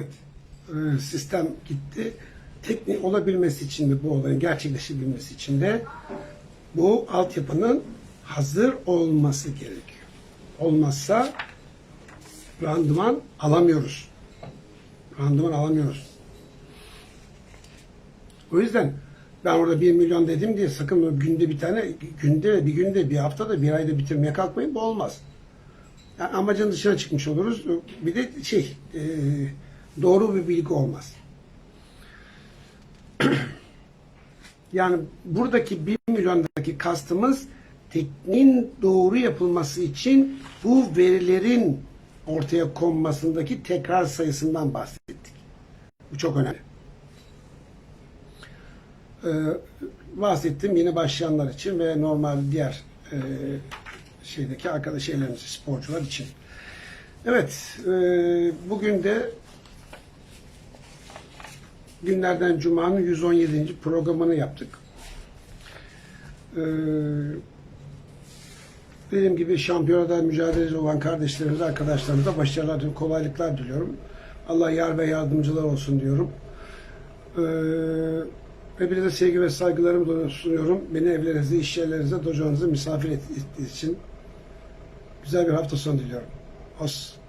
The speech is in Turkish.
Evet. Ee, sistem gitti. Teknik olabilmesi için de bu olayın gerçekleşebilmesi için de bu altyapının hazır olması gerekiyor. Olmazsa randıman alamıyoruz. Randıman alamıyoruz. O yüzden ben orada 1 milyon dedim diye sakın günde bir tane günde bir günde bir haftada bir ayda bitirmeye kalkmayın bu olmaz. Yani amacın dışına çıkmış oluruz. Bir de şey e, doğru bir bilgi olmaz. yani buradaki 1 milyondaki kastımız tekniğin doğru yapılması için bu verilerin ortaya konmasındaki tekrar sayısından bahsettik. Bu çok önemli. Ee, bahsettim yeni başlayanlar için ve normal diğer e, şeydeki arkadaş şeylerimiz, sporcular için. Evet, e, bugün de günlerden Cuma'nın 117. programını yaptık. Ee, dediğim gibi şampiyonada mücadeleci olan kardeşlerimize, arkadaşlarımıza başarılar kolaylıklar diliyorum. Allah yar ve yardımcılar olsun diyorum. Ee, hepinize sevgi ve saygılarımı sunuyorum. Beni evlerinize, iş yerlerinize, dojonuza misafir ettiğiniz için güzel bir hafta sonu diliyorum. Os.